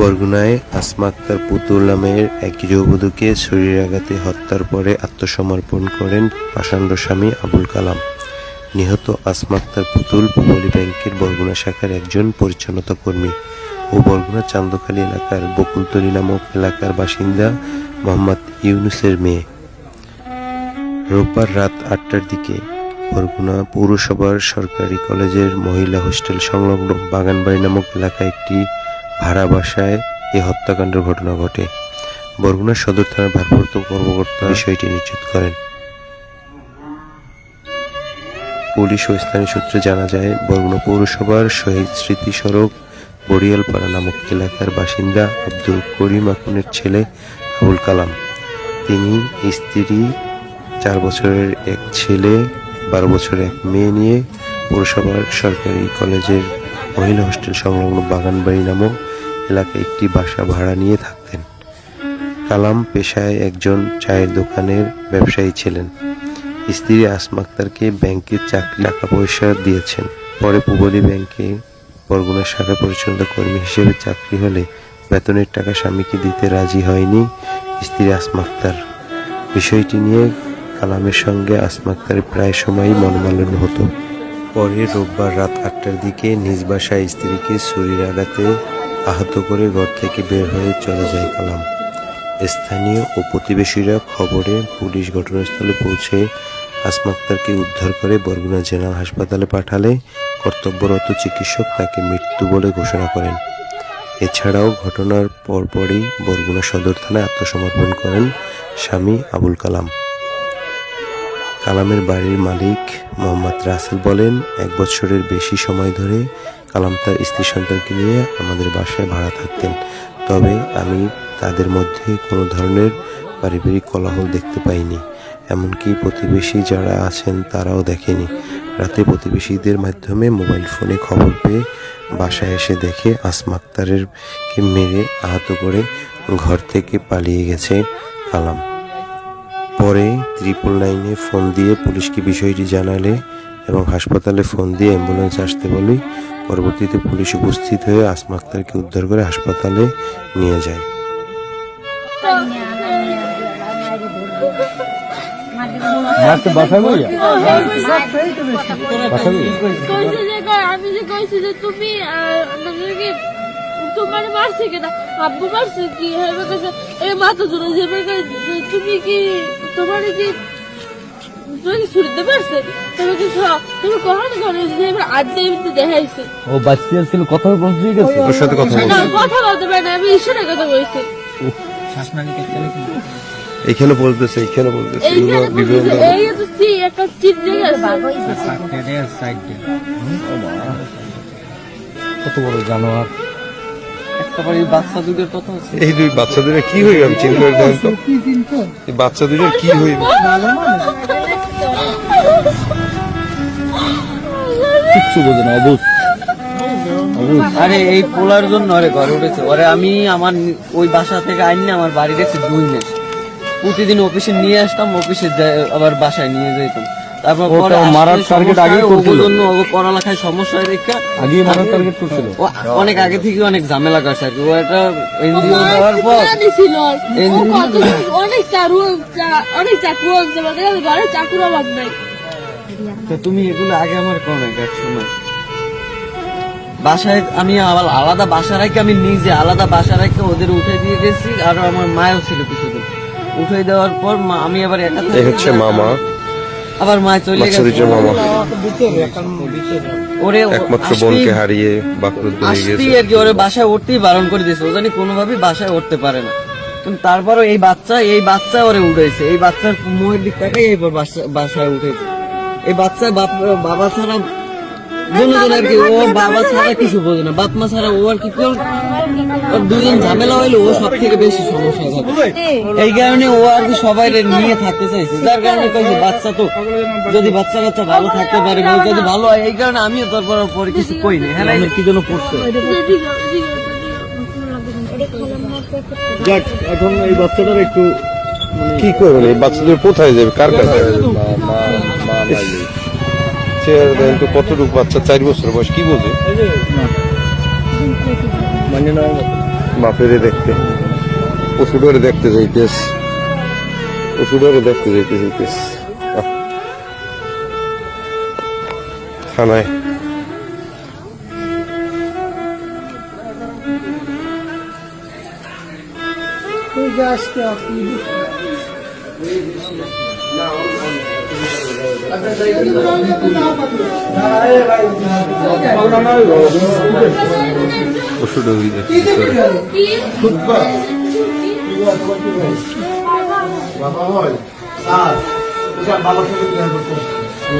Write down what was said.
বরগুনায় আসমা আক্তার পুতুল নামের এক গৃহবধূকে শরীরাঘাতে হত্যার পরে আত্মসমর্পণ করেন পাষাণ্ড স্বামী আবুল কালাম। নিহত আসমা আক্তার পুতুল পূবলী ব্যাংকের বরগুনা শাখার একজন পরিচ্ছন্নতা কর্মী ও বরগুনা চান্দখালী এলাকার বকুলতলী নামক এলাকার বাসিন্দা মোহাম্মদ ইউনুসের মেয়ে। রোববার রাত আটটার দিকে বরগুনা পৌরসভার সরকারি কলেজের মহিলা হোস্টেল সংলগ্ন বাগানবাড়ি নামক এলাকায় একটি ভাড়া বাসায় এ হত্যাকাণ্ডের ঘটনা ঘটে। বরগুনা সদর থানার ভারপ্রাপ্ত কর্মকর্তা বিষয়টি নিশ্চিত করেন। পুলিশ ও স্থানীয় সূত্রে জানা যায়, বরগুনা পৌরসভার শহীদ স্মৃতি সড়ক বড়িয়ালপাড়া নামক এলাকার বাসিন্দা আব্দুল করিম আকুনের ছেলে আবুল কালাম। তিনি স্ত্রী, চার বছরের এক ছেলে, বারো বছরের এক মেয়ে নিয়ে পৌরসভার সরকারি কলেজের মহিলা হোস্টেল সংলগ্ন বাগানবাড়ি নামক এলাকায় একটি বাসা ভাড়া নিয়ে থাকতেন। কালাম পেশায় একজন চায়ের দোকানের ব্যবসায়ী ছিলেন। স্ত্রী আসমা আক্তারকে ব্যাংকে চাকরি টাকা পয়সা দিয়েছেন। পরে পুবলী ব্যাংকে বরগুনা শাখা পরিচালনা কর্মী হিসেবে চাকরি হলে বেতনের টাকা স্বামীকে দিতে রাজি হয়নি স্ত্রী আসমা আক্তার। বিষয়টি নিয়ে কালামের সঙ্গে আসমা আক্তারের প্রায় সময়ই মনোমালিন্য হতো। পরে রোববার রাত আটটার দিকে নিজ বাসায় স্ত্রীকে শরীর আঘাতে আহত করে ঘর থেকে বের হয়ে চলে যায় কালাম। স্থানীয় ও প্রতিবেশীরা খবরে পুলিশ ঘটনাস্থলে পৌঁছে আসমা আক্তারকে উদ্ধার করে বরগুনা জেনারেল হাসপাতালে পাঠালে কর্তব্যরত চিকিৎসক তাকে মৃত্যু বলে ঘোষণা করেন। এছাড়াও ঘটনার পরপরই বরগুনা সদর থানায় আত্মসমর্পণ করেন স্বামী আবুল কালাম। কালামের বাড়ির মালিক মোহাম্মদ রাসেল বলেন, এক বছরের বেশি সময় ধরে কালাম তার স্ত্রী সন্তানকে নিয়ে আমাদের বাসায় ভাড়া থাকতেন। তবে আমি তাদের মধ্যে কোনো ধরনের পারিবারিক কোলাহল দেখতে পাইনি। এমনকি প্রতিবেশী যারা আছেন তারাও দেখেনি। রাতে প্রতিবেশীদের মাধ্যমে মোবাইল ফোনে খবর পেয়ে বাসায় এসে দেখে আসমা আক্তারের কে মেরে আহত করে ঘর থেকে পালিয়ে গেছে কালাম। পরে ত্রিপল নাইনে ফোন দিয়ে পুলিশকে বিষয়টি জানালে এবং হাসপাতালে ফোন দিয়ে অ্যাম্বুলেন্স আসতে বলি পরবর্তীতে পুলিশ উপস্থিত হয়ে আসমা আক্তারকে উদ্ধার করে হাসপাতালে নিয়ে যায়। আমি যে কইছি যে তুমি তোমার মারছে কেন? আব্বু মারছে কি? হেবে কইছে এ মাথা জুড়ে যাবে তুমি কি তোমার কি তুমি ছুটতে পারছে? তুমি তুমি কখন করে এবার আজ যে দেখাইছে। ও বাচ্চা ছিল কথা পৌঁছে গেছে? ওর সাথে কথা বল না কথা বলতে পারে না আমি ইশারা কথা কইছি এখানে বলতেছে এইখানে বলতেছে, এই তো চি একটা চিট দিয়ে গেছে। কত বড় জানোয়ার? বাড়ির বাচ্চা দুধের কথা আছে। দুই বাচ্চাদের কি হইবে আমি চিন্তা এই বাচ্চা কি হইবে? কিচ্ছু বোঝে না অবুজ আরে এই পোলার জন্য ঘরে উঠেছে। ওরে আমি আমার ওই বাসা থেকে আইনি আমার বাড়ি রেখেছে দুই মাস। প্রতিদিন অফিসে নিয়ে আসতাম অফিসে আবার বাসায় নিয়ে যেতাম তারপর মারার করছিল। জন্য পড়ালেখায় সমস্যা হয়ে দেখা আগেই মারার টার্গেট করছিল। অনেক আগে থেকে অনেক ঝামেলা করছে আর কি। ও একটা এনজিও দেওয়ার পর অনেক অনেক অভাব নাই। তো তুমি এগুলো আগে আমার কোন এক সময় বাসায় আমি আবার আলাদা বাসা রেখে আমি নিজে আলাদা বাসা রেখে ওদের উঠে দিয়ে গেছি আর আমার মায়ও ছিল কিছুদিন। উঠে দেওয়ার পর আমি আবার একা এই হচ্ছে মামা। আবার মা চলে গেছে। মামা। ওরে একমাত্র বোনকে হারিয়ে বাকরুদ্ধ হয়ে গেছে। আর কি ওরে বাসায় উঠতেই বারণ করে দিয়েছে। ও জানি কোনোভাবেই বাসায় উঠতে পারে না। কিন্তু তারপরও এই বাচ্চা এই বাচ্চা ওরে উঠেছে এই বাচ্চার মুখের দিক বাসা- বাসায় উঠেছে এই বাচ্চা বাপ বাবা ছাড়া দুজন আর কি ওর বাবা ছাড়া কিছু বোঝে না। বাপ মা ছাড়া ও আর কি কেউ দুজন ঝামেলা হইলে ও সব থেকে বেশি সমস্যা হবে এই কারণে ও আর কি সবাই নিয়ে থাকতে চাইছে। যার কারণে কইছে বাচ্চা তো যদি বাচ্চা কাচ্চা ভালো থাকতে পারে যদি ভালো হয় এই কারণে আমিও তারপর পরে কিছু কই না। হ্যাঁ আমি কি জন্য পড়ছে যাক এখন এই বাচ্চাটার একটু কি করবেন এই বাচ্চাদের কোথায় যাবে কার কাছে চেয়ার দেন তো কতটুকু বাচ্চা চার বছর বয়স কি বোঝে মানে না বাপেরে দেখতে পশুটারে দেখতে যাইতেস পশুটারে দেখতে যাইতে যাইতেস। থানায় পশুটা ওই যে কি বাবা হয় ওটা বাবার সাথে করতে ও